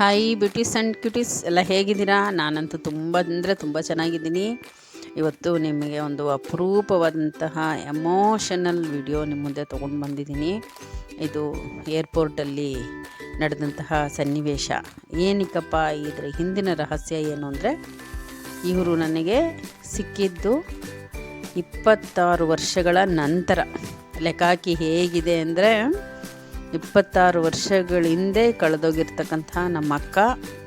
Hi beauties and ಕ್ಯೂಟೀಸ್ ಎಲ್ಲ ಹೇಗಿದ್ದೀರಾ? ನಾನಂತೂ ತುಂಬ ಅಂದರೆ ತುಂಬ ಚೆನ್ನಾಗಿದ್ದೀನಿ. ಇವತ್ತು ನಿಮಗೆ ಒಂದು ಅಪರೂಪವಾದಂತಹ ಎಮೋಷನಲ್ ವಿಡಿಯೋ ನಿಮ್ಮ ಮುಂದೆ ತೊಗೊಂಡು ಬಂದಿದ್ದೀನಿ. ಇದು ಏರ್ಪೋರ್ಟಲ್ಲಿ ನಡೆದಂತಹ ಸನ್ನಿವೇಶ. ಏನಕ್ಕಪ್ಪ ಇದರ ಹಿಂದಿನ ರಹಸ್ಯ ಏನು ಅಂದರೆ, ಇವರು ನನಗೆ ಸಿಕ್ಕಿದ್ದು ಇಪ್ಪತ್ತಾರು ವರ್ಷಗಳ ನಂತರ. ಲೆಕ್ಕಾಕಿ ಹೇಗಿದೆ ಅಂದರೆ ಇಪ್ಪತ್ತಾರು ವರ್ಷಗಳ ಹಿಂದೆ ಕಳೆದೋಗಿರ್ತಕ್ಕಂಥ ನಮ್ಮ ಅಕ್ಕ,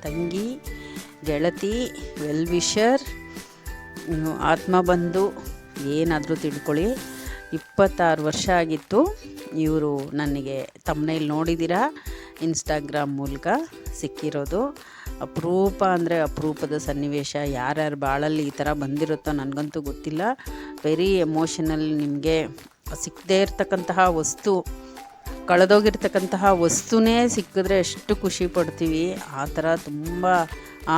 ತಂಗಿ, ಗೆಳತಿ, ವೆಲ್ವಿಷರ್ ವಿಷರ್ ಆತ್ಮ ಬಂಧು, ಏನಾದರೂ ತಿಳ್ಕೊಳ್ಳಿ. ಇಪ್ಪತ್ತಾರು ವರ್ಷ ಆಗಿತ್ತು. ಇವರು ನನಗೆ ತಮ್ಮನೇಲಿ ನೋಡಿದ್ದೀರಾ? ಇನ್ಸ್ಟಾಗ್ರಾಮ್ ಮೂಲಕ ಸಿಕ್ಕಿರೋದು. ಅಪರೂಪ ಅಂದರೆ ಅಪರೂಪದ ಸನ್ನಿವೇಶ. ಯಾರ್ಯಾರು ಬಾಳಲ್ಲಿ ಈ ಥರ ಬಂದಿರುತ್ತೋ ನನಗಂತೂ ಗೊತ್ತಿಲ್ಲ. ವೆರಿ ಎಮೋಷನಲ್ ನಿಮಗೆ ಸಿಕ್ಕದೇ ಇರತಕ್ಕಂತಹ ವಸ್ತು. ಕಳೆದೋಗಿರ್ತಕ್ಕಂತಹ ವಸ್ತುನೇ ಸಿಕ್ಕಿದ್ರೆ ಎಷ್ಟು ಖುಷಿ ಪಡ್ತೀವಿ. ಆ ಥರ ತುಂಬ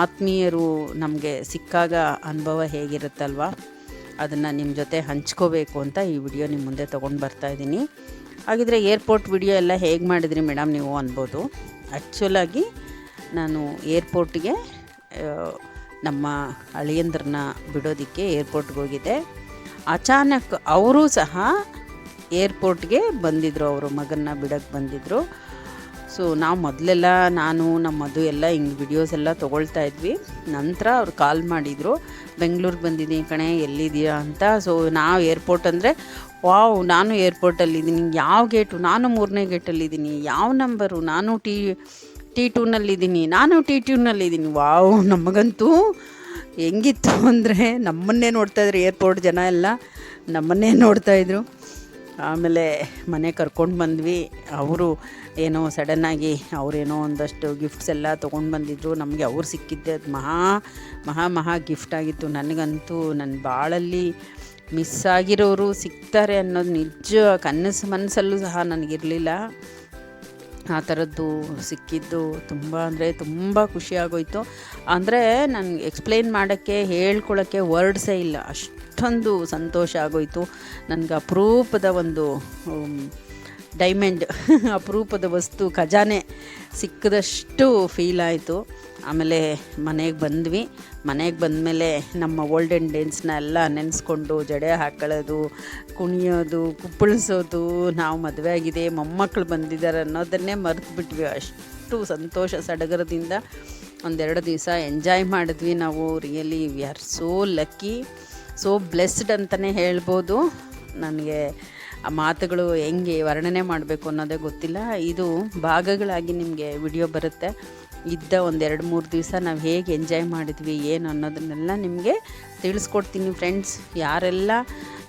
ಆತ್ಮೀಯರು ನಮಗೆ ಸಿಕ್ಕಾಗ ಅನುಭವ ಹೇಗಿರುತ್ತಲ್ವ? ಅದನ್ನು ನಿಮ್ಮ ಜೊತೆ ಹಂಚ್ಕೋಬೇಕು ಅಂತ ಈ ವಿಡಿಯೋ ನಿಮ್ಮ ಮುಂದೆ ತೊಗೊಂಡು ಬರ್ತಾ ಇದ್ದೀನಿ. ಹಾಗಿದ್ರೆ ಏರ್ಪೋರ್ಟ್ ವಿಡಿಯೋ ಎಲ್ಲ ಹೇಗೆ ಮಾಡಿದ್ರಿ ಮೇಡಮ್ ನೀವು ಅನ್ಬೋದು. ಆ್ಯಕ್ಚುಲಾಗಿ ನಾನು ಏರ್ಪೋರ್ಟ್ಗೆ ನಮ್ಮ ಅಳಿಯಂದ್ರನ್ನ ಬಿಡೋದಕ್ಕೆ ಏರ್ಪೋರ್ಟ್ಗೆ ಹೋಗಿದ್ದೆ. ಅಚಾನಕ್ ಅವರು ಸಹ ಏರ್ಪೋರ್ಟ್ಗೆ ಬಂದಿದ್ದರು ಅವರು, ಮಗನ್ನ ಬಿಡೋಕ್ಕೆ ಬಂದಿದ್ದರು ಸೊ ನಾವು ಮೊದಲೆಲ್ಲ ನಾನು ನಮ್ಮ ಮಧು ಎಲ್ಲ ಹಿಂಗೆ ವಿಡಿಯೋಸ್ ಎಲ್ಲ ತೊಗೊಳ್ತಾ ಇದ್ವಿ. ನಂತರ ಅವ್ರು ಕಾಲ್ ಮಾಡಿದರು, ಬೆಂಗಳೂರಿಗೆ ಬಂದಿದ್ದೀನಿ ಕಣೆ, ಎಲ್ಲಿದ್ದೀಯಾ ಅಂತ? ಸೊ ನಾವು ಏರ್ಪೋರ್ಟ್ ಅಂದರೆ, ವಾವ್, ನಾನು ಏರ್ಪೋರ್ಟಲ್ಲಿದ್ದೀನಿ. ಯಾವ ಗೇಟು ನಾನು ಮೂರನೇ ಗೇಟಲ್ಲಿದ್ದೀನಿ. ಯಾವ ನಂಬರು ನಾನು ಟಿ ಟಿ ಟೂನಲ್ಲಿದ್ದೀನಿ ನಾನು ಟಿ ಟ್ಯೂನಲ್ಲಿದ್ದೀನಿ ವಾವ್, ನಮಗಂತೂ ಹೆಂಗಿತ್ತು ಅಂದರೆ ನಮ್ಮನ್ನೇ ನೋಡ್ತಾಯಿದ್ರು ಏರ್ಪೋರ್ಟ್ ಜನ ಎಲ್ಲ. ನಮ್ಮನ್ನೇ ನೋಡ್ತಾಯಿದ್ರು ಆಮೇಲೆ ಮನೆ ಕರ್ಕೊಂಡು ಬಂದ್ವಿ. ಅವರು ಏನೋ ಸಡನ್ನಾಗಿ ಅವರೇನೋ ಒಂದಷ್ಟು ಗಿಫ್ಟ್ಸ್ ಎಲ್ಲ ತೊಗೊಂಡು ಬಂದಿದ್ದರು ನಮಗೆ ಅವ್ರು ಸಿಕ್ಕಿದ್ದೆ. ಅದು ಮಹಾ ಮಹಾ ಮಹಾ ಗಿಫ್ಟ್ ಆಗಿತ್ತು. ನನಗಂತೂ ನನ್ನ ಬಾಳಲ್ಲಿ ಮಿಸ್ ಆಗಿರೋರು ಸಿಗ್ತಾರೆ ಅನ್ನೋದು ನಿಜ ಕನಸು ಮನಸ್ಸಲ್ಲೂ ಸಹ ನನಗಿರಲಿಲ್ಲ. ಆ ಥರದ್ದು ಸಿಕ್ಕಿದ್ದು ತುಂಬ ಅಂದರೆ ತುಂಬ ಖುಷಿಯಾಗೋಯ್ತು ಅಂದರೆ ನನಗೆ ಎಕ್ಸ್ಪ್ಲೈನ್ ಮಾಡೋಕ್ಕೆ ಹೇಳ್ಕೊಳ್ಳೋಕ್ಕೆ ವರ್ಡ್ಸೇ ಇಲ್ಲ. ಅಷ್ಟೊಂದು ಸಂತೋಷ ಆಗೋಯಿತು. ನನಗೆ ಅಪರೂಪದ ಒಂದು ಡೈಮಂಡ್ ಅಪರೂಪದ ವಸ್ತು ಖಜಾನೆ ಸಿಕ್ಕದಷ್ಟು ಫೀಲ್ ಆಯಿತು. ಆಮೇಲೆ ಮನೆಗೆ ಬಂದ್ವಿ. ಮನೆಗೆ ಬಂದಮೇಲೆ ನಮ್ಮ ಓಲ್ಡನ್ ಡೇನ್ಸ್ನ ಎಲ್ಲ ನೆನೆಸ್ಕೊಂಡು ಜಡೆ ಹಾಕೊಳ್ಳೋದು, ಕುಣಿಯೋದು, ಕುಪ್ಪಳಿಸೋದು, ನಾವು ಮದುವೆ ಆಗಿದೆ ಮೊಮ್ಮಕ್ಕಳು ಬಂದಿದ್ದಾರೆ ಅನ್ನೋದನ್ನೇ ಮರೆತುಬಿಟ್ವಿ ಅಷ್ಟು ಸಂತೋಷ ಸಡಗರದಿಂದ ಒಂದೆರಡು ದಿವಸ ಎಂಜಾಯ್ ಮಾಡಿದ್ವಿ ನಾವು. Really we are so lucky so blessed ಅಂತಲೇ ಹೇಳ್ಬೋದು. ನನಗೆ ಆ ಮಾತುಗಳು ಹೆಂಗೆ ವರ್ಣನೆ ಮಾಡಬೇಕು ಅನ್ನೋದೇ ಗೊತ್ತಿಲ್ಲ. ಇದು ಭಾಗಗಳಾಗಿ ನಿಮಗೆ ವಿಡಿಯೋ ಬರುತ್ತೆ. ಇದ್ದ ಒಂದೆರಡು ಮೂರು ದಿವಸ ನಾವು ಹೇಗೆ ಎಂಜಾಯ್ ಮಾಡಿದ್ವಿ, ಏನು ಅನ್ನೋದನ್ನೆಲ್ಲ ನಿಮಗೆ ತಿಳಿಸ್ಕೊಡ್ತೀನಿ ಫ್ರೆಂಡ್ಸ್ ಯಾರೆಲ್ಲ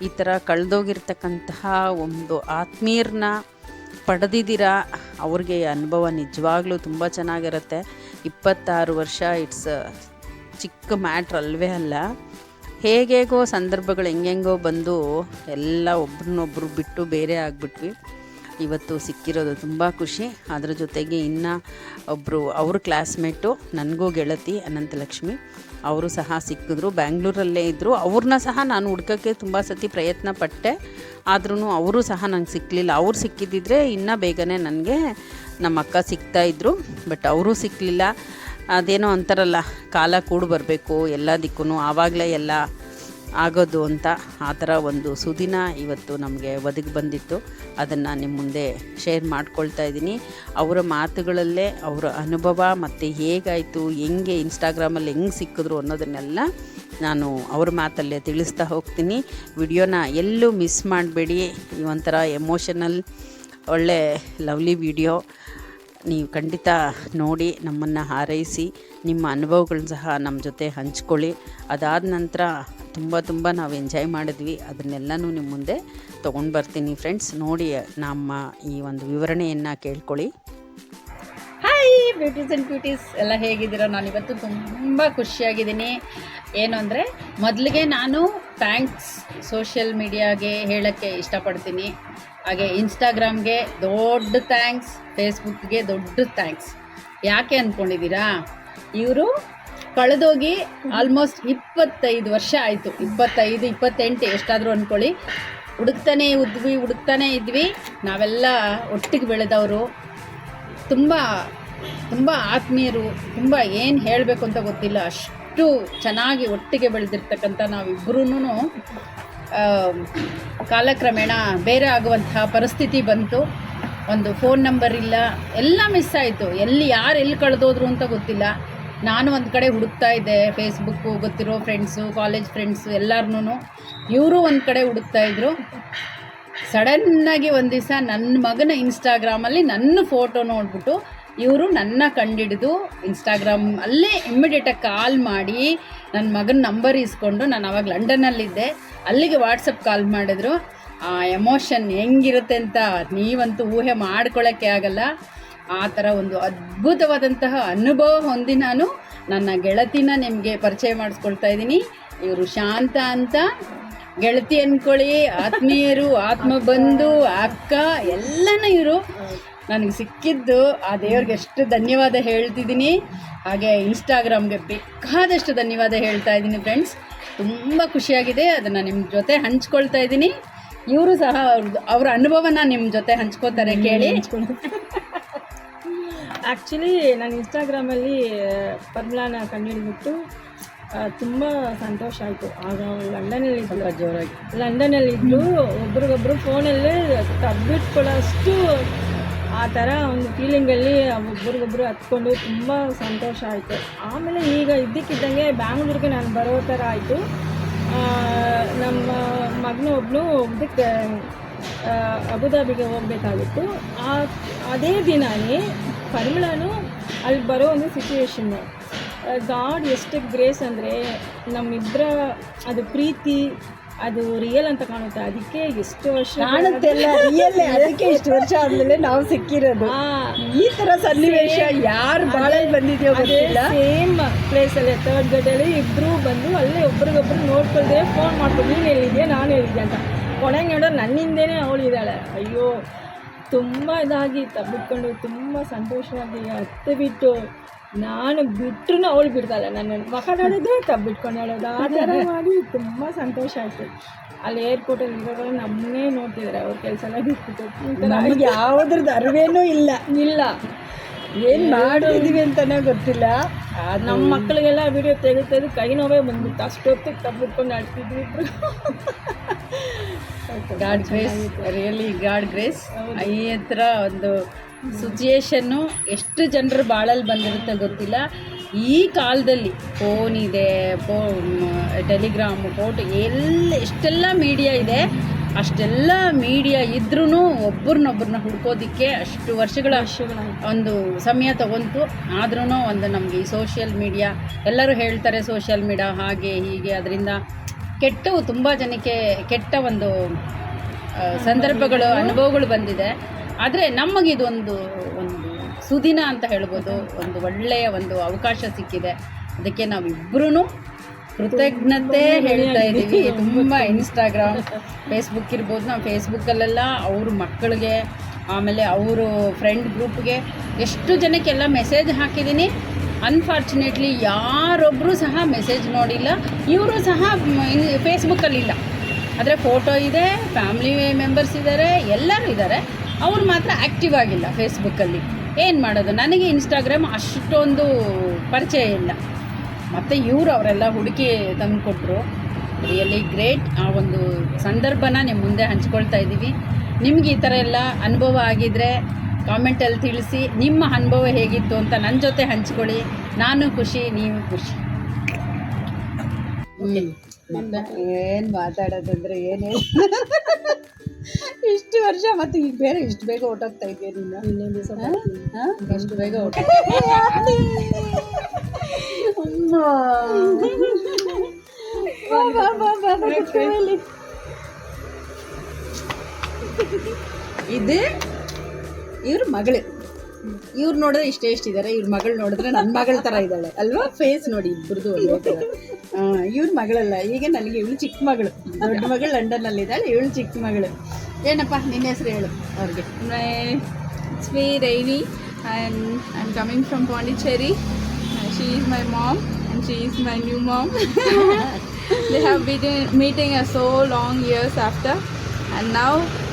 ಈ ಥರ ಕಳೆದೋಗಿರ್ತಕ್ಕಂತಹ ಒಂದು ಆತ್ಮೀಯರನ್ನ ಪಡೆದಿದ್ದೀರಾ, ಅವ್ರಿಗೆ ಅನುಭವ ನಿಜವಾಗ್ಲೂ ತುಂಬ ಚೆನ್ನಾಗಿರುತ್ತೆ. ಇಪ್ಪತ್ತಾರು ವರ್ಷ ಇಟ್ಸ್ ಚಿಕ್ಕ ಮ್ಯಾಟ್ರ್ ಅಲ್ವೇ ಅಲ್ಲ. ಹೇಗೇಗೋ ಸಂದರ್ಭಗಳು ಹೆಂಗೆಂಗೋ ಬಂದು ಎಲ್ಲ ಒಬ್ರನ್ನೊಬ್ರು ಬಿಟ್ಟು ಬೇರೆ ಆಗಿಬಿಟ್ವಿ. ಇವತ್ತು ಸಿಕ್ಕಿರೋದು ತುಂಬ ಖುಷಿ. ಅದರ ಜೊತೆಗೆ ಇನ್ನು ಒಬ್ಬರು ಅವ್ರ ಕ್ಲಾಸ್ಮೇಟು ನನಗೂ ಗೆಳತಿ ಅನಂತಲಕ್ಷ್ಮಿ. ಅವರು ಸಹ ಸಿಕ್ಕಿದ್ರು, ಬ್ಯಾಂಗ್ಳೂರಲ್ಲೇ ಇದ್ದರು ಅವ್ರನ್ನ ಸಹ ನಾನು ಹುಡ್ಕೋಕ್ಕೆ ತುಂಬ ಸತಿ ಪ್ರಯತ್ನ ಪಟ್ಟೆ. ಆದ್ರೂ ಅವರು ಸಹ ನಂಗೆ ಸಿಕ್ಕಲಿಲ್ಲ ಅವ್ರು ಸಿಕ್ಕಿದ್ದಿದ್ರೆ ಇನ್ನೂ ಬೇಗನೆ ನನಗೆ ನಮ್ಮ ಅಕ್ಕ ಸಿಗ್ತಾಯಿದ್ರು ಬಟ್ ಅವರು ಸಿಕ್ಕಲಿಲ್ಲ ಅದೇನೋ ಅಂತಾರಲ್ಲ, ಕಾಲ ಕೂಡು ಬರಬೇಕು ಎಲ್ಲದಕ್ಕೂ ಆವಾಗಲೇ ಎಲ್ಲ ಆಗೋದು ಅಂತ ಆ ಥರ ಒಂದು ಸುದಿನ ಇವತ್ತು ನಮಗೆ ಒದಗಿ ಬಂದಿತ್ತು. ಅದನ್ನು ನಿಮ್ಮ ಮುಂದೆ ಶೇರ್ ಮಾಡ್ಕೊಳ್ತಾ ಇದ್ದೀನಿ. ಅವರ ಮಾತುಗಳಲ್ಲೇ, ಅವರ ಅನುಭವ ಮತ್ತು ಹೇಗಾಯಿತು, ಹೆಂಗೆ ಇನ್ಸ್ಟಾಗ್ರಾಮಲ್ಲಿ ಹೆಂಗೆ ಸಿಕ್ಕಿದ್ರು ಅನ್ನೋದನ್ನೆಲ್ಲ ನಾನು ಅವ್ರ ಮಾತಲ್ಲೇ ತಿಳಿಸ್ತಾ ಹೋಗ್ತೀನಿ. ವಿಡಿಯೋನ ಎಲ್ಲೂ ಮಿಸ್ ಮಾಡಬೇಡಿ. ಈ ಒಂಥರ ಎಮೋಷನಲ್ ಒಳ್ಳೆ, ಲವ್ಲಿ ವಿಡಿಯೋ. ನೀವು ಖಂಡಿತ ನೋಡಿ ನಮ್ಮನ್ನು ಹಾರೈಸಿ, ನಿಮ್ಮ ಅನುಭವಗಳನ್ನ ಸಹ ನಮ್ಮ ಜೊತೆ ಹಂಚ್ಕೊಳ್ಳಿ. ಅದಾದ ನಂತರ ತುಂಬ ತುಂಬ ನಾವು ಎಂಜಾಯ್ ಮಾಡಿದ್ವಿ. ಅದನ್ನೆಲ್ಲನೂ ನಿಮ್ಮ ಮುಂದೆ ತೊಗೊಂಡು ಬರ್ತೀನಿ ಫ್ರೆಂಡ್ಸ್ ನೋಡಿ ನಮ್ಮ ಈ ಒಂದು ವಿವರಣೆಯನ್ನು ಕೇಳ್ಕೊಳ್ಳಿ. ಹಾಯ್ ಬ್ಯೂಟೀಸ್ ಆ್ಯಂಡ್ ಬ್ಯೂಟೀಸ್ ಎಲ್ಲ ಹೇಗಿದ್ದೀರೋ ನಾನು ಇವತ್ತು ತುಂಬ ಖುಷಿಯಾಗಿದ್ದೀನಿ. ಏನು ಅಂದರೆ, ಮೊದಲಿಗೆ ನಾನು ಥ್ಯಾಂಕ್ಸ್ ಸೋಷಿಯಲ್ ಮೀಡಿಯಾಗೆ ಹೇಳೋಕ್ಕೆ ಇಷ್ಟಪಡ್ತೀನಿ. ಹಾಗೆ ಇನ್ಸ್ಟಾಗ್ರಾಮ್ಗೆ ದೊಡ್ಡ ಥ್ಯಾಂಕ್ಸ್ ಫೇಸ್ಬುಕ್ಗೆ ದೊಡ್ಡ ಥ್ಯಾಂಕ್ಸ್ ಯಾಕೆ ಅಂದ್ಕೊಂಡಿದ್ದೀರಾ ಇವರು ಕಳೆದೋಗಿ ಆಲ್ಮೋಸ್ಟ್ ಇಪ್ಪತ್ತೈದು ವರ್ಷ ಆಯಿತು. ಇಪ್ಪತ್ತೈದು, ಇಪ್ಪತ್ತೆಂಟು ಎಷ್ಟಾದರೂ ಅಂದ್ಕೊಳ್ಳಿ ಹುಡುಕ್ತಾನೆ ಇದ್ವಿ ಹುಡುಕ್ತಾನೆ ಇದ್ವಿ. ನಾವೆಲ್ಲ ಒಟ್ಟಿಗೆ ಬೆಳೆದವರು. ತುಂಬ ತುಂಬ ಆತ್ಮೀಯರು. ತುಂಬ ಏನು ಹೇಳಬೇಕು ಅಂತ ಗೊತ್ತಿಲ್ಲ. ಅಷ್ಟು ಚೆನ್ನಾಗಿ ಒಟ್ಟಿಗೆ ಬೆಳೆದಿರ್ತಕ್ಕಂಥ ನಾವಿಬ್ಬರೂ ಕಾಲಕ್ರಮೇಣ ಬೇರೆ ಆಗುವಂತಹ ಪರಿಸ್ಥಿತಿ ಬಂತು. ಒಂದು ಫೋನ್ ನಂಬರ್ ಇಲ್ಲ, ಎಲ್ಲ ಮಿಸ್ ಆಯಿತು. ಎಲ್ಲಿ ಯಾರು ಎಲ್ಲಿ ಕಳೆದೋದ್ರು ಅಂತ ಗೊತ್ತಿಲ್ಲ. ನಾನು ಒಂದು ಕಡೆ ಹುಡುಕ್ತಾ ಇದ್ದೆ ಫೇಸ್ಬುಕ್ಕು ಗೊತ್ತಿರೋ ಫ್ರೆಂಡ್ಸು ಕಾಲೇಜ್ ಫ್ರೆಂಡ್ಸು ಎಲ್ಲರನ್ನೂ. ಇವರು ಒಂದು ಕಡೆ ಹುಡುಕ್ತಾ ಇದ್ರು. ಸಡನ್ನಾಗಿ ಒಂದು ದಿವಸ ನನ್ನ ಮಗನ ಇನ್ಸ್ಟಾಗ್ರಾಮಲ್ಲಿ ನನ್ನ ಫೋಟೋ ನೋಡ್ಬಿಟ್ಟು ಇವರು ನನ್ನ ಕಂಡಿಡಿದು ಇನ್ಸ್ಟಾಗ್ರಾಮ್ ಅಲ್ಲೇ ಇಮ್ಮಿಡಿಯೇಟಾಗಿ ಕಾಲ್ ಮಾಡಿ ನನ್ನ ಮಗನ ನಂಬರ್ ಇಸ್ಕೊಂಡು ನಾನು ಅವಾಗ ಲಂಡನ್ನಲ್ಲಿದ್ದೆ. ಅಲ್ಲಿಗೆ ವಾಟ್ಸಪ್ ಕಾಲ್ ಮಾಡಿದ್ರು. ಆ ಎಮೋಷನ್ ಹೆಂಗಿರುತ್ತೆ ಅಂತ ನೀವಂತೂ ಊಹೆ ಮಾಡ್ಕೊಳ್ಳೋಕ್ಕೆ ಆಗಲ್ಲ. ಆ ಥರ ಒಂದು ಅದ್ಭುತವಾದಂತಹ ಅನುಭವ ಹೊಂದಿ ನಾನು ನನ್ನ ಗೆಳತಿನ ನಿಮಗೆ ಪರಿಚಯ ಮಾಡಿಸ್ಕೊಳ್ತಾ ಇದ್ದೀನಿ. ಇವರು ಶಾಂತ ಅಂತ. ಗೆಳತಿ ಅನ್ಕೊಳ್ಳಿ, ಆತ್ಮೀಯರು ಆತ್ಮ ಬಂಧು ಅಕ್ಕ, ಎಲ್ಲನೂ ಇವರು. ನನಗೆ ಸಿಕ್ಕಿದ್ದು ಆ ದೇವ್ರಿಗೆ ಎಷ್ಟು ಧನ್ಯವಾದ ಹೇಳ್ತಿದ್ದೀನಿ. ಹಾಗೆ ಇನ್ಸ್ಟಾಗ್ರಾಮ್ಗೆ ಬೇಕಾದಷ್ಟು ಧನ್ಯವಾದ ಹೇಳ್ತಾ ಇದ್ದೀನಿ ಫ್ರೆಂಡ್ಸ್ ತುಂಬ ಖುಷಿಯಾಗಿದೆ. ಅದನ್ನು ನಿಮ್ಮ ಜೊತೆ ಹಂಚ್ಕೊಳ್ತಾ ಇದ್ದೀನಿ. ಇವರು ಸಹ ಅವ್ರದ್ದು ಅವರ ಅನುಭವನ ನಿಮ್ಮ ಜೊತೆ ಹಂಚ್ಕೋತಾರೆ ಕೇಳಿ. ಆ್ಯಕ್ಚುಲಿ ನಾನು ಇನ್ಸ್ಟಾಗ್ರಾಮಲ್ಲಿ ಪರ್ಮಲಾನ ಕಂಡುಹಿಡಿದ್ಬಿಟ್ಟು ತುಂಬ ಸಂತೋಷ ಆಯಿತು. ಆಗ ಲಂಡನಲ್ಲಿ ಸ್ವಲ್ಪ ಜೋರಾಗಿ. ಲಂಡನಲ್ಲಿದ್ದು ಒಬ್ರಿಗೊಬ್ರು ಫೋನಲ್ಲೇ ತಬ್ಬಿಟ್ಕೊಳ್ಳೋಷ್ಟು ಆ ಥರ ಒಂದು ಫೀಲಿಂಗಲ್ಲಿ ಒಬ್ರಿಗೊಬ್ರು ಹತ್ಕೊಂಡು ತುಂಬ ಸಂತೋಷ ಆಯಿತು. ಆಮೇಲೆ ಈಗ ಇದ್ದಕ್ಕಿದ್ದಂಗೆ ಬ್ಯಾಂಗ್ಳೂರಿಗೆ ನಾನು ಬರೋ ಥರ ಆಯಿತು. ನಮ್ಮ ಮಗನ ಒಬ್ಬನು ಇದಕ್ಕೆ ಅಬುದಾಬಿಗೆ ಹೋಗಬೇಕಾಗಿತ್ತು. ಆ, ಅದೇ ದಿನವೇ ಪರಿಮಳನು ಅಲ್ಲಿ ಬರೋ ಒಂದು ಸಿಚುವೇಶನ್ನು ಗಾಡ್ ಎಷ್ಟು ಗ್ರೇಸ್ ಅಂದರೆ ನಮ್ಮಿಬ್ಬರ ಅದು ಪ್ರೀತಿ ಅದು ರಿಯಲ್ ಅಂತ ಕಾಣುತ್ತೆ. ಅದಕ್ಕೆ ಎಷ್ಟು ವರ್ಷ ಕಾಣುತ್ತೆಲ್ಲ ರಿಯಲ್ಲೇ ಅದಕ್ಕೆ ಇಷ್ಟು ವರ್ಷ ಆದ್ಮೇಲೆ ನಾವು ಸಿಕ್ಕಿರೋದು. ಈ ತರ ಸನ್ನಿವೇಶ ಯಾರು ಬಾಳಲ್ಲಿ ಬಂದಿದೆಯೋ ಗೊತ್ತಿಲ್ಲ. ಸೇಮ್ ಪ್ಲೇಸಲ್ಲಿ ಥರ್ಡ್ ಗಡ್ಡೆಯಲ್ಲಿ ಇಬ್ಬರು ಬಂದು ಅಲ್ಲೇ ಒಬ್ರಿಗೊಬ್ರು ನೋಡ್ಕೊಳ್ದೆ ಫೋನ್ ಮಾಡ್ಕೊಂಡು ನೀನು ಹೇಳಿದ್ಯಾ ನಾನು ಹೇಳಿದ್ದೆ ಅಂತ. ಕೊನೆಗೆ ನೋಡೋ ನನ್ನಿಂದೇನೆ ಅವಳು ಇದ್ದಾಳೆ. ಅಯ್ಯೋ ತುಂಬ ಇದಾಗಿ ತಬ್ಬಿಟ್ಕೊಂಡು ತುಂಬ ಸಂತೋಷವಾಗಿ ಹತ್ತು ಬಿಟ್ಟು ನಾನು ಬಿಟ್ಟರು ಅವಳು ಬಿಡ್ತಾಳೆ. ನನ್ನ ಮಾತಾಡೋದು ತಬ್ ಬಿಟ್ಕೊಂಡು ಹೇಳೋದು ಆ ಥರ ಮಾಡಿ ತುಂಬ ಸಂತೋಷ ಆಯಿತು. ಅಲ್ಲಿ ಏರ್ಪೋರ್ಟಲ್ಲಿ ಇರೋರು ನಮ್ಮನ್ನೇ ನೋಡ್ತಿದ್ದಾರೆ ಅವ್ರ ಕೆಲಸ ಎಲ್ಲ ಬಿಟ್ಟು ನಮಗೆ ಯಾವುದ್ರದ್ದು ಅರಿವೇನೂ ಇಲ್ಲ. ಇಲ್ಲ. ಏನು ಮಾಡಿದೀವಿ ಅಂತಲೇ ಗೊತ್ತಿಲ್ಲ. ನಮ್ಮ ಮಕ್ಕಳಿಗೆಲ್ಲ ವಿಡಿಯೋ ತೆಗೆದು ತೆಗೆದು ಕೈ ನೋವೇ ಬಂದ್ಬಿಟ್ಟು ಅಷ್ಟೊತ್ತಿಗೆ ತಬ್ಬಿಟ್ಕೊಂಡು ಆಡ್ತಿದ್ವಿ ಇಬ್ಬರು God grace really God grace ಈ ಹತ್ರ ಒಂದು ಸಿಚುಯೇಷನ್ನು ಎಷ್ಟು ಜನರು ಬಾಳಲ್ಲಿ ಬಂದಿರುತ್ತೆ ಗೊತ್ತಿಲ್ಲ. ಈ ಕಾಲದಲ್ಲಿ ಫೋನ್ ಇದೆ ಫೋ ಟೆಲಿಗ್ರಾಮ್ ಫೋಟೋ ಎಲ್ಲ ಎಷ್ಟೆಲ್ಲ ಮೀಡಿಯಾ ಇದೆ. ಅಷ್ಟೆಲ್ಲ ಮೀಡಿಯಾ ಇದ್ರೂ ಒಬ್ಬರನ್ನೊಬ್ಬರನ್ನ ಹುಡ್ಕೋದಿಕ್ಕೆ ಅಷ್ಟು ವರ್ಷಗಳ ಒಂದು ಸಮಯ ತಗೊಂತು. ಆದ್ರೂ ಒಂದು ನಮಗೆ ಈ ಸೋಷಿಯಲ್ ಮೀಡಿಯಾ ಎಲ್ಲರೂ ಹೇಳ್ತಾರೆ ಸೋಷಿಯಲ್ ಮೀಡಿಯಾ ಹಾಗೆ ಹೀಗೆ ಅದರಿಂದ ಕೆಟ್ಟವು ತುಂಬ ಜನಕ್ಕೆ ಕೆಟ್ಟ ಒಂದು ಸಂದರ್ಭಗಳು ಅನುಭವಗಳು ಬಂದಿದೆ. ಆದರೆ ನಮಗಿದೊಂದು ಒಂದು ಸುದಿನ ಅಂತ ಹೇಳ್ಬೋದು. ಒಂದು ಒಳ್ಳೆಯ ಒಂದು ಅವಕಾಶ ಸಿಕ್ಕಿದೆ. ಅದಕ್ಕೆ ನಾವಿಬ್ಬರೂ ಕೃತಜ್ಞತೆ ಹೇಳ್ತಾ ಇದ್ದೀವಿ. ತುಂಬ ಇನ್ಸ್ಟಾಗ್ರಾಮ್ ಫೇಸ್ಬುಕ್ ಇರ್ಬೋದು. ನಾವು ಫೇಸ್ಬುಕ್ಕಲ್ಲೆಲ್ಲ ಅವ್ರ ಮಕ್ಕಳಿಗೆ ಆಮೇಲೆ ಅವರು ಫ್ರೆಂಡ್ ಗ್ರೂಪ್ಗೆ ಎಷ್ಟು ಜನಕ್ಕೆಲ್ಲ ಮೆಸೇಜ್ ಹಾಕಿದ್ದೀನಿ. ಅನ್ಫಾರ್ಚುನೇಟ್ಲಿ ಯಾರೊಬ್ಬರೂ ಸಹ ಮೆಸೇಜ್ ನೋಡಿಲ್ಲ. ಇವರು ಸಹ ಫೇಸ್ಬುಕ್ಕಲ್ಲಿಲ್ಲ ಆದರೆ ಫೋಟೋ ಇದೆ ಫ್ಯಾಮ್ಲಿ ಮೆಂಬರ್ಸ್ ಇದ್ದಾರೆ ಎಲ್ಲರೂ ಇದ್ದಾರೆ ಅವ್ರು ಮಾತ್ರ ಆ್ಯಕ್ಟಿವ್ ಆಗಿಲ್ಲ ಫೇಸ್ಬುಕ್ಕಲ್ಲಿ ಏನು ಮಾಡೋದು? ನನಗೆ ಇನ್ಸ್ಟಾಗ್ರಾಮ್ ಅಷ್ಟೊಂದು ಪರಿಚಯ ಇಲ್ಲ. ಮತ್ತು ಇವರು ಅವರೆಲ್ಲ ಹುಡುಕಿ ತಂದು ಕೊಟ್ಟರು ರಿಯಲಿ ಗ್ರೇಟ್. ಆ ಒಂದು ಸಂದರ್ಭನ ನಿಮ್ಮ ಮುಂದೆ ಹಂಚ್ಕೊಳ್ತಾ ಇದ್ದೀವಿ. ನಿಮ್ಗೆ ಈ ಥರ ಎಲ್ಲ ಅನುಭವ ಆಗಿದ್ದರೆ ಕಾಮೆಂಟಲ್ಲಿ ತಿಳಿಸಿ. ನಿಮ್ಮ ಅನುಭವ ಹೇಗಿತ್ತು ಅಂತ ನನ್ನ ಜೊತೆ ಹಂಚ್ಕೊಳ್ಳಿ. ನಾನು ಖುಷಿ ನೀವು ಖುಷಿ. ಏನು ಮಾತಾಡೋದಂದ್ರೆ ಏನು ಇಷ್ಟು ವರ್ಷ ಮತ್ತೆ ಈಗ ಬೇರೆ ಇಷ್ಟು ಬೇಗ ಹೊಟ್ಟೋಗ್ತಾ ಇದೆಯಾ ನೀನು? ಇನ್ನೊಂದು ದಿವಸ ಹಾ? ಬೇಗ ಹೊಟ್ಟ ಇದು ಇವ್ರ ಮಗಳು. ಇವ್ರು ನೋಡಿದ್ರೆ ಇಷ್ಟೇ ಇಷ್ಟಿದ್ದಾರೆ ಇವ್ರ ಮಗಳು ನೋಡಿದ್ರೆ ನನ್ನ ಮಗಳ ಥರ ಇದ್ದಾಳೆ ಅಲ್ವಾ? ಫೇಸ್ ನೋಡಿ ಇಬ್ಬರದು ಇವ್ರ ಮಗಳಲ್ಲ ಈಗ ನನಗೆ ಇವಳು ಚಿಕ್ಕ ಮಗಳು. ದೊಡ್ಡ ಮಗಳು ಲಂಡನ್ನಲ್ಲಿ ಇದ್ದಾಳೆ ಇವಳು ಚಿಕ್ಕ ಮಗಳು. ಏನಪ್ಪ ನಿನ್ನ ಹೆಸರು ಹೇಳು ಅವ್ರಿಗೆ. My Rainy and I am coming from Pondicherry Pondicherry. Is she is my mom, and she is my new mom. they have been meeting long so long years after,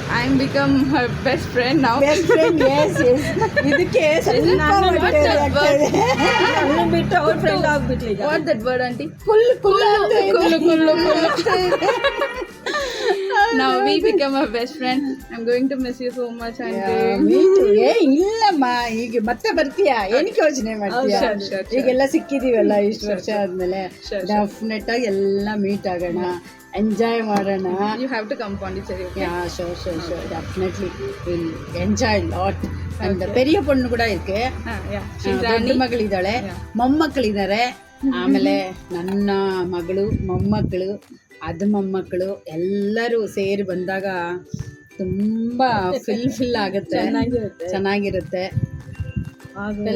now I'm become her best friend now. Best friend yes yes ಇದಕ್ಕೆ. ನನ್ನ ಬಿಟ್ಟು ಅವ್ರ friend ಆಗ್ಬಿಟ್ಲಿ ಈಗ What that word, auntie? Kullu Kullu ಅಂತ ಇದೆ. Kullu, kullu, kullu. now we become her best friend. I'm going to miss you so much, auntie. ಏ ಇಲ್ಲಮ್ಮ ಈಗ ಮತ್ತೆ ಬರ್ತೀಯಾ ಏನಕ್ಕೆ ಯೋಚನೆ ಮಾಡ್ತೀಯಾ. ಈಗೆಲ್ಲ ಸಿಕ್ಕಿದೀವಲ್ಲ ಇಷ್ಟು ವರ್ಷ ಆದ್ಮೇಲೆ ಡೆಫಿನೆಟ್ ಆಗಿ ಎಲ್ಲ ಮೀಟ್ ಆಗೋಣ ಎಂಜಾಯ್ ಮಾಡೋಣ. You have to come Pondicherry? Yeah so so so definitely will enjoy lot and ಪೆರಿಯ ಪೊಣ್ಣು ಕೂಡ ಇದಕ್ಕೆ ಗಂಡು. ಮಗಳಿದ್ದಾಳೆ. ಮೊಮ್ಮಕ್ಕಳಿದ್ದಾರೆ. ಆಮೇಲೆ ನನ್ನ ಮಗಳು ಮೊಮ್ಮಕ್ಕಳು ಅದ ಮೊಮ್ಮಕ್ಕಳು ಎಲ್ಲರೂ ಸೇರಿ ಬಂದಾಗ ತುಂಬಾ ಫಿಲ್ ಫಿಲ್ ಆಗುತ್ತೆ. ಚೆನ್ನಾಗಿರುತ್ತೆ. ಚೆನ್ನಾಗಿರುತ್ತೆ.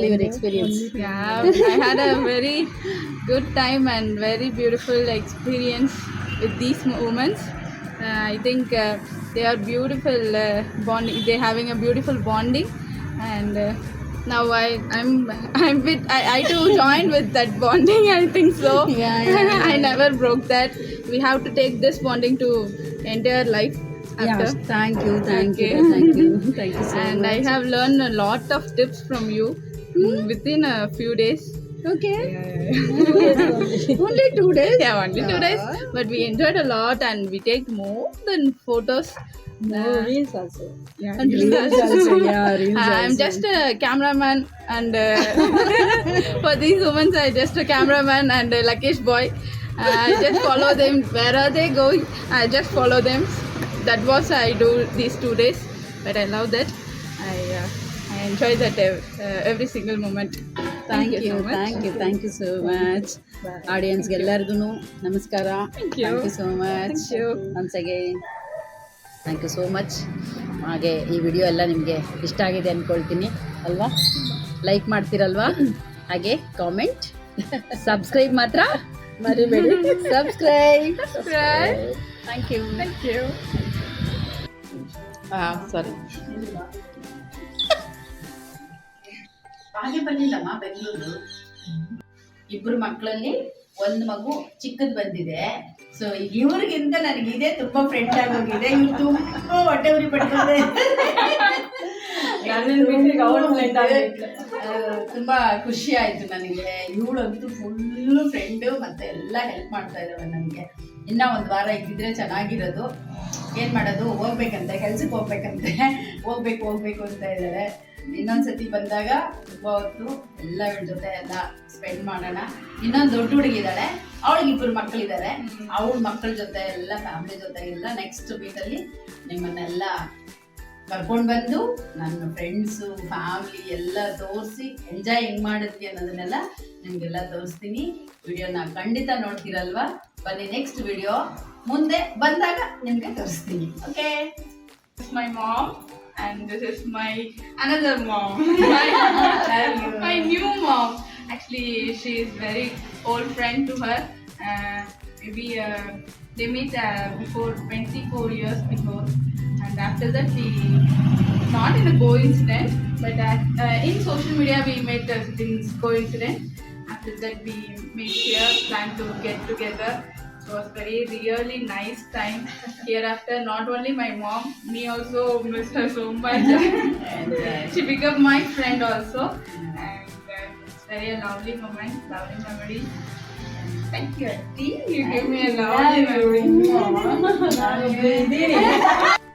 Your experience Yeah, I had a very good time and very beautiful experience. with these women. Uh, I think uh, they are beautiful uh, bonding. They're having a beautiful bonding, and uh, now I I'm I'm with I, I join with that bonding. I think so. Yeah, yeah, yeah. I never broke that. We have to take this bonding to entire life. After. Yeah, thank you, thank okay. you, thank you, thank you so and much. And I have learned a lot of tips from you mm-hmm. within a few days. Okay. only two days. Yeah, only two days. But we enjoyed a lot and we take more than photos. No, uh, reels also. Yeah, reels also. Yeah, reels I'm also. just a cameraman and uh, for these women I'm just a cameraman and a luckish boy. I just follow them where are they going. I just follow them. That was I do these two days, but I love that. I uh, I enjoy that ev- uh, every single moment. Thank you. Thank you thank you so much ಆಡಿಯನ್ಸ್ಗೆ ಎಲ್ಲರಿಗೂ ನಮಸ್ಕಾರ you. Thank you so much Thank you. Once again thank you so much ಹಾಗೆ ಈ video ಎಲ್ಲ ನಿಮಗೆ ಇಷ್ಟ ಆಗಿದೆ ಅಂದ್ಕೊಳ್ತೀನಿ ಅಲ್ವಾ? ಲೈಕ್ ಮಾಡ್ತೀರಲ್ವಾ? ಹಾಗೆ ಕಾಮೆಂಟ್ ಸಬ್ಸ್ಕ್ರೈಬ್ ಮಾತ್ರ ಮರಿಬೇಡಿ. Subscribe? Thank you thank you ಹಾಂ ಸಾರಿ ಹಾಗೆ ಬಂದಿಲ್ಲಮ್ಮ ಬೆಂಗಳೂರು. ಇಬ್ಬರು ಮಕ್ಕಳಲ್ಲಿ ಒಂದು ಮಗು ಚಿಕ್ಕದ್ ಬಂದಿದೆ. ಸೊ ಇವ್ರಿಗಿಂತ ನನಗೆ ಇದೇ ತುಂಬಾ ಫ್ರೆಂಡ್ ಆಗೋಗಿದೆ. ಇವ್ರು ತುಂಬಾ ಹೊಟ್ಟೆ ಉರಿ ಪಡ್ಕೊಂಡೆ. ತುಂಬಾ ಖುಷಿ ಆಯ್ತು ನನಗೆ. ಇವಳಂತೂ ಫುಲ್ಲು ಫ್ರೆಂಡು ಮತ್ತೆ ಎಲ್ಲ ಹೆಲ್ಪ್ ಮಾಡ್ತಾ ಇದ್ದಾವೆ ನನಗೆ. ಇನ್ನ ಒಂದು ವಾರ ಇದ್ದಿದ್ರೆ ಚೆನ್ನಾಗಿರೋದು. ಏನ್ ಮಾಡೋದು? ಹೋಗ್ಬೇಕಂತೆ ಕೆಲ್ಸಕ್ಕೆ ಹೋಗ್ಬೇಕಂತೆ. ಹೋಗ್ಬೇಕು ಹೋಗ್ಬೇಕು ಅಂತ ಇದ್ದಾರೆ. ಇನ್ನೊಂದ್ಸತಿ ಬಂದಾಗ ತುಂಬಾ ಹೊತ್ತು ಎಲ್ಲ ಇವಳ ಜೊತೆ ಎಲ್ಲ ಸ್ಪೆಂಡ್ ಮಾಡೋಣ. ಇನ್ನೊಂದು ದೊಡ್ಡ ಹುಡುಗಿದ್ದಾಳೆ ಅವಳಿಗೆ ಇಬ್ಬರು ಮಕ್ಕಳಿದ್ದಾರೆ ಅವಳ ಮಕ್ಕಳ ಜೊತೆ ಎಲ್ಲ ಫ್ಯಾಮಿಲಿ ಜೊತೆ ಎಲ್ಲ ನೆಕ್ಸ್ಟ್ ವೀಕಲ್ಲಿ ನಿಮ್ಮನ್ನೆಲ್ಲ ಕರ್ಕೊಂಡು ಬಂದು ನನ್ನ ಫ್ರೆಂಡ್ಸು ಫ್ಯಾಮಿಲಿ ಎಲ್ಲ ತೋರಿಸಿ ಎಂಜಾಯ್ ಹೆಂಗ್ ಮಾಡಿದ್ವಿ ಅನ್ನೋದನ್ನೆಲ್ಲ ನಿಮಗೆಲ್ಲ ತೋರಿಸ್ತೀನಿ. ವಿಡಿಯೋನ ಖಂಡಿತ ನೋಡ್ತೀರಲ್ವಾ? ಬನ್ನಿ ನೆಕ್ಸ್ಟ್ ವಿಡಿಯೋ ಮುಂದೆ ಬಂದಾಗ ನಿಮಗೆ ತೋರಿಸ್ತೀನಿ. Okay my mom and this is my another mom. my, my new mom. Actually, she is very old friend to her. Uh, maybe uh, they meet uh, before 24 years before, and after that we not in a coincidence, but uh, in social media we met uh, in coincidence. After that we made here, plan to get together was very really nice time hereafter. Not only my mom me also mr much. Uh, she became my friend also. And uh, very a lovely moment lovely memory. Thank you auntie you gave me a lovely memory.